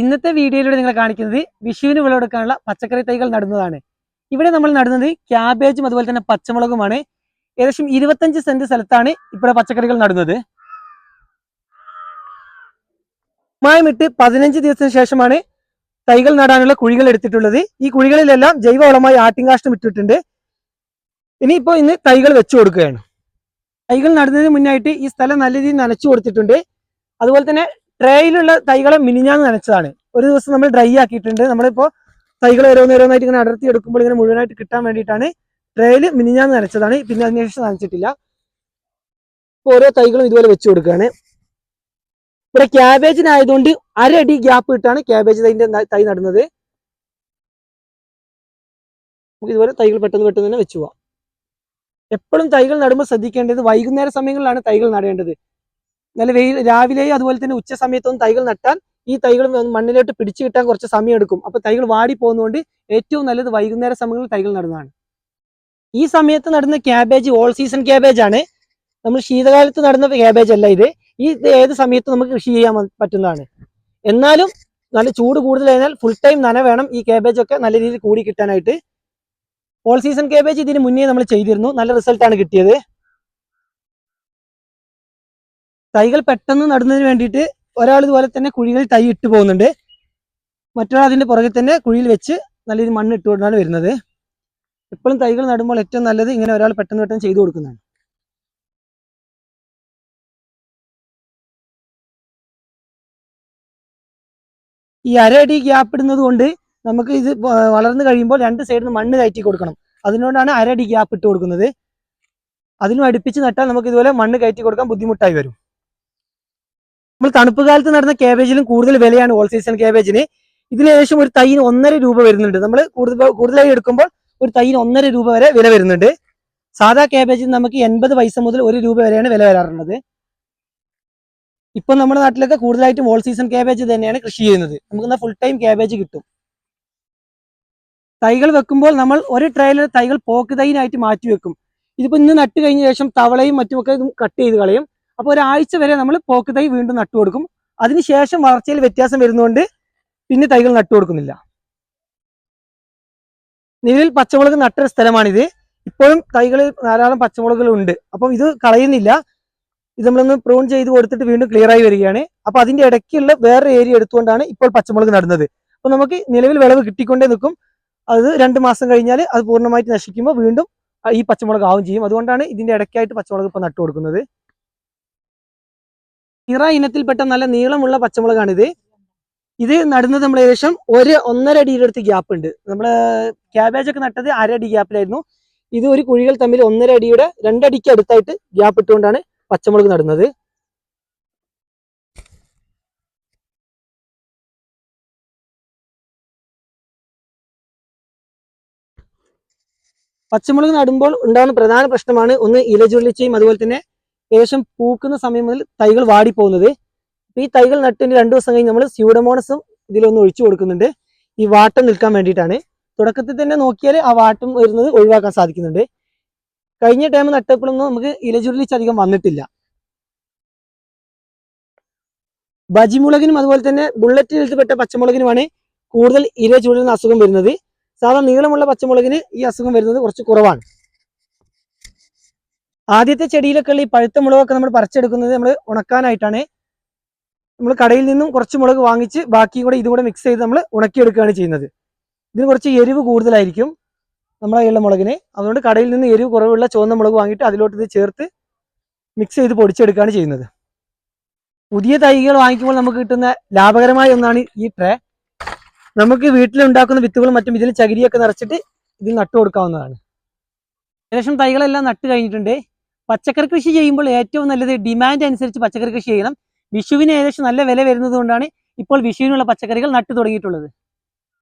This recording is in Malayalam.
ഇന്നത്തെ വീഡിയോയിലൂടെ നിങ്ങൾ കാണിക്കുന്നത് വിഷുവിന് വിളവെടുക്കാനുള്ള പച്ചക്കറി തൈകൾ നടുന്നതാണ്. ഇവിടെ നമ്മൾ നടുന്നത് ക്യാബേജും അതുപോലെ തന്നെ പച്ചമുളകുമാണ്. ഏകദേശം ഇരുപത്തഞ്ച് സെന്റ് സ്ഥലത്താണ് ഇവിടെ പച്ചക്കറികൾ നടുന്നത്. മായമിട്ട് പതിനഞ്ച് ദിവസത്തിന് ശേഷമാണ് തൈകൾ നടാനുള്ള കുഴികൾ എടുത്തിട്ടുള്ളത്. ഈ കുഴികളിലെല്ലാം ജൈവവളമായി ആട്ടിൻകാഷ്ടം ഇട്ടിട്ടുണ്ട്. ഇനിയിപ്പോ ഇന്ന് തൈകൾ വെച്ചു കൊടുക്കുകയാണ്. തൈകൾ നടുന്നതിന് മുന്നായിട്ട് ഈ സ്ഥലം നല്ല രീതിയിൽ നനച്ചു കൊടുത്തിട്ടുണ്ട്. അതുപോലെ തന്നെ ട്രേയിലുള്ള തൈകളെ മിനിഞ്ഞാന്ന് നനച്ചതാണ്. ഒരു ദിവസം നമ്മൾ ഡ്രൈ ആക്കിയിട്ടുണ്ട്. നമ്മളിപ്പോ തൈകൾ ഓരോന്നോരോന്നായിട്ട് ഇങ്ങനെ അടർത്തി എടുക്കുമ്പോൾ ഇങ്ങനെ മുഴുവനായിട്ട് കിട്ടാൻ വേണ്ടിയിട്ടാണ് ട്രേയിൽ മിനിഞ്ഞാന്ന് നനച്ചതാണ്. പിന്നെ അതിനുശേഷം നനച്ചിട്ടില്ല. ഓരോ തൈകളും ഇതുപോലെ വെച്ചു കൊടുക്കുകയാണ്. ഇവിടെ ക്യാബേജിനായതുകൊണ്ട് അരടി ഗ്യാപ്പ് ഇട്ടാണ് ക്യാബേജ് തൈന്റെ തൈ നടുന്നത്. നമുക്ക് ഇതുപോലെ തൈകൾ പെട്ടെന്ന് പെട്ടെന്ന് തന്നെ വെച്ചു പോവാം. എപ്പോഴും തൈകൾ നടുമ്പോൾ ശ്രദ്ധിക്കേണ്ടത് വൈകുന്നേര സമയങ്ങളിലാണ് തൈകൾ നടേണ്ടത്. നല്ല വെയിൽ രാവിലെയും അതുപോലെ തന്നെ ഉച്ച സമയത്തൊന്നും തൈകൾ നട്ടാൽ ഈ തൈകൾ മണ്ണിലോട്ട് പിടിച്ചു കിട്ടാൻ കുറച്ച് സമയം എടുക്കും. അപ്പൊ തൈകൾ വാടി പോകുന്നതുകൊണ്ട് ഏറ്റവും നല്ലത് വൈകുന്നേര സമയങ്ങളിൽ തൈകൾ നടുന്നതാണ്. ഈ സമയത്ത് നടുന്ന ക്യാബേജ് ഓൾ സീസൺ ക്യാബേജ് ആണ്. നമ്മൾ ശീതകാലത്ത് നടുന്ന ക്യാബേജ് അല്ല ഇത്. ഈ ഏത് സമയത്ത് നമുക്ക് കൃഷി ചെയ്യാൻ പറ്റുന്നതാണ്. എന്നാലും നല്ല ചൂട് കൂടുതലായതിനാൽ ഫുൾ ടൈം നന വേണം ഈ ക്യാബേജ് ഒക്കെ നല്ല രീതിയിൽ കൂടി കിട്ടാനായിട്ട്. ഓൾ സീസൺ ക്യാബേജ് ഇതിന് മുന്നേ നമ്മൾ ചെയ്തിരുന്നു. നല്ല റിസൾട്ടാണ് കിട്ടിയത്. തൈകൾ പെട്ടെന്ന് നടുന്നതിന് വേണ്ടിയിട്ട് ഒരാൾ ഇതുപോലെ തന്നെ കുഴികളിൽ തൈ ഇട്ട് പോകുന്നുണ്ട്. മറ്റൊരാൾ അതിന്റെ പുറകെ തന്നെ കുഴിയിൽ വെച്ച് നല്ല രീതിയിൽ മണ്ണ് ഇട്ട് കൊണ്ടാണ് വരുന്നത്. എപ്പോഴും തൈകൾ നടുമ്പോൾ ഏറ്റവും നല്ലത് ഇങ്ങനെ ഒരാൾ പെട്ടെന്ന് പെട്ടെന്ന് ചെയ്തു കൊടുക്കുന്നതാണ്. ഈ അരയടി ഗ്യാപ്പ് ഇടുന്നത് കൊണ്ട് നമുക്ക് ഇത് വളർന്നു കഴിയുമ്പോൾ രണ്ട് സൈഡിൽ നിന്ന് മണ്ണ് കയറ്റി കൊടുക്കണം. അതിനോടാണ് അരടി ഗ്യാപ്പ് ഇട്ട് കൊടുക്കുന്നത്. അതിനും അടുപ്പിച്ച് നട്ടാൽ നമുക്ക് ഇതുപോലെ മണ്ണ് കയറ്റി കൊടുക്കാൻ ബുദ്ധിമുട്ടായി വരും. നമ്മൾ തണുപ്പ് കാലത്ത് നടന്ന കാബേജിലും കൂടുതൽ വിലയാണ് ഓൾ സീസൺ കാബേജിന് ഇതിന് ഏകദേശം ഒരു തൈന് ഒന്നര രൂപ വരുന്നുണ്ട്. നമ്മൾ കൂടുതൽ കൂടുതലായി എടുക്കുമ്പോൾ ഒരു തൈന് ഒന്നര രൂപ വരെ വില വരുന്നുണ്ട്. സാധാ കാബേജിന് നമുക്ക് എൺപത് പൈസ മുതൽ ഒരു രൂപ വരെയാണ് വില വരാറുള്ളത്. ഇപ്പൊ നമ്മുടെ നാട്ടിലൊക്കെ കൂടുതലായിട്ടും ഓൾ സീസൺ കാബേജ് തന്നെയാണ് കൃഷി ചെയ്യുന്നത്. നമുക്ക് ഫുൾ ടൈം കാബേജ് കിട്ടും. തൈകൾ വെക്കുമ്പോൾ നമ്മൾ ഒരു ട്രയലിൽ തൈകൾ പോക്ക് തൈനായിട്ട് മാറ്റി വെക്കും. ഇതിപ്പോ ഇന്ന് നട്ട് കഴിഞ്ഞ ശേഷം തവളയും മറ്റുമൊക്കെ കട്ട് ചെയ്ത് കളയും. അപ്പോൾ ഒരാഴ്ച വരെ നമ്മൾ പോക്ക് തൈ വീണ്ടും നട്ടു കൊടുക്കും. അതിനുശേഷം വളർച്ചയിൽ വ്യത്യാസം വരുന്നതുകൊണ്ട് പിന്നെ തൈകൾ നട്ടു കൊടുക്കുന്നില്ല. നിലവിൽ പച്ചമുളക് നട്ടൊരു സ്ഥലമാണിത്. ഇപ്പോഴും തൈകളിൽ ധാരാളം പച്ചമുളകുകൾ ഉണ്ട്. അപ്പം ഇത് കളയുന്നില്ല. ഇത് നമ്മളൊന്ന് പ്രൂൺ ചെയ്ത് കൊടുത്തിട്ട് വീണ്ടും ക്ലിയർ ആയി വരികയാണ്. അപ്പൊ അതിന്റെ ഇടയ്ക്കുള്ള വേറെ ഏരിയ എടുത്തുകൊണ്ടാണ് ഇപ്പോൾ പച്ചമുളക് നടുന്നത്. അപ്പൊ നമുക്ക് നിലവിൽ വിളവ് കിട്ടിക്കൊണ്ടേ നിൽക്കും. അത് രണ്ട് മാസം കഴിഞ്ഞാൽ അത് പൂർണമായിട്ട് നശിക്കുമ്പോൾ വീണ്ടും ഈ പച്ചമുളക് ആവും ചെയ്യും. അതുകൊണ്ടാണ് ഇതിന്റെ ഇടയ്ക്കായിട്ട് പച്ചമുളക് ഇപ്പൊ നട്ടു കൊടുക്കുന്നത്. നിറ ഇനത്തിൽപ്പെട്ട നല്ല നീളമുള്ള പച്ചമുളകാണിത്. ഇത് നടുന്നത് നമ്മൾ ഏകദേശം ഒരു ഒന്നര അടിയുടെ അടുത്ത് ഗ്യാപ്പ് ഉണ്ട്. നമ്മൾ ക്യാബേജ് ഒക്കെ നട്ടത് അര അടി ഗ്യാപ്പിലായിരുന്നു ഇത് ഒരു കുഴികൾ തമ്മിൽ ഒന്നര അടിയുടെ രണ്ടടിക്ക് അടുത്തായിട്ട് ഗ്യാപ്പ് ഇട്ടുകൊണ്ടാണ് പച്ചമുളക് നടുന്നത്. പച്ചമുളക് നടുമ്പോൾ ഉണ്ടാകുന്ന പ്രധാന പ്രശ്നമാണ് ഒന്ന് ഇലചുള്ളിച്ചയും അതുപോലെ തന്നെ ഏകദേശം പൂക്കുന്ന സമയം മുതൽ തൈകൾ വാടിപ്പോകുന്നത്. ഈ തൈകൾ നട്ടിന് രണ്ടു ദിവസം കഴിഞ്ഞ് നമ്മൾ സ്യൂഡമോണസും ഇതിലൊന്ന് ഒഴിച്ചു കൊടുക്കുന്നുണ്ട്. ഈ വാട്ടം നിൽക്കാൻ വേണ്ടിയിട്ടാണ്. തുടക്കത്തിൽ തന്നെ നോക്കിയാൽ ആ വാട്ടം വരുന്നത് ഒഴിവാക്കാൻ സാധിക്കുന്നുണ്ട്. കഴിഞ്ഞ ടൈം നട്ടപ്പോഴൊന്നും നമുക്ക് ഇലചുരുളിച്ച് അധികം വന്നിട്ടില്ല. ബജിമുളകിനും അതുപോലെ തന്നെ ബുള്ളറ്റ് എഴുതപ്പെട്ട പച്ചമുളകിനുമാണ് കൂടുതൽ ഇല ചുഴലുന്ന അസുഖം വരുന്നത്. സാധാരണ നീളമുള്ള പച്ചമുളകിന് ഈ അസുഖം വരുന്നത് കുറച്ച് കുറവാണ്. ആദ്യത്തെ ചെടിയിലൊക്കെ ഉള്ള ഈ പഴുത്ത മുളകൊക്കെ നമ്മൾ പറിച്ചെടുക്കുന്നത് നമ്മൾ ഉണക്കാനായിട്ടാണ്. നമ്മൾ കടയിൽ നിന്നും കുറച്ച് മുളക് വാങ്ങിച്ച് ബാക്കി കൂടെ ഇതും കൂടെ മിക്സ് ചെയ്ത് നമ്മൾ ഉണക്കിയെടുക്കുകയാണ് ചെയ്യുന്നത്. ഇതിന് കുറച്ച് എരിവ് കൂടുതലായിരിക്കും നമ്മളെ ഉള്ള മുളകിന്. അതുകൊണ്ട് കടയിൽ നിന്ന് എരിവ് കുറവുള്ള ചുവന്ന മുളക് വാങ്ങിയിട്ട് അതിലോട്ട് ഇത് ചേർത്ത് മിക്സ് ചെയ്ത് പൊടിച്ചെടുക്കുകയാണ് ചെയ്യുന്നത്. പുതിയ തൈകൾ വാങ്ങിക്കുമ്പോൾ നമുക്ക് കിട്ടുന്ന ലാഭകരമായ ഒന്നാണ് ഈ ട്രേ നമുക്ക് വീട്ടിലുണ്ടാക്കുന്ന വിത്തുകളും മറ്റും ഇതിൽ ചകിരിയൊക്കെ നിറച്ചിട്ട് ഇതിൽ നട്ടു കൊടുക്കാവുന്നതാണ് ഏകദേശം തൈകളെല്ലാം നട്ട് കഴിഞ്ഞിട്ടുണ്ട്. പച്ചക്കറി കൃഷി ചെയ്യുമ്പോൾ ഏറ്റവും നല്ലത് ഡിമാൻഡ് അനുസരിച്ച് പച്ചക്കറി കൃഷി ചെയ്യണം. വിഷുവിന് ഏകദേശം നല്ല വില വരുന്നത് കൊണ്ടാണ് ഇപ്പോൾ വിഷുവിനുള്ള പച്ചക്കറികൾ നട്ടു തുടങ്ങിയിട്ടുള്ളത്.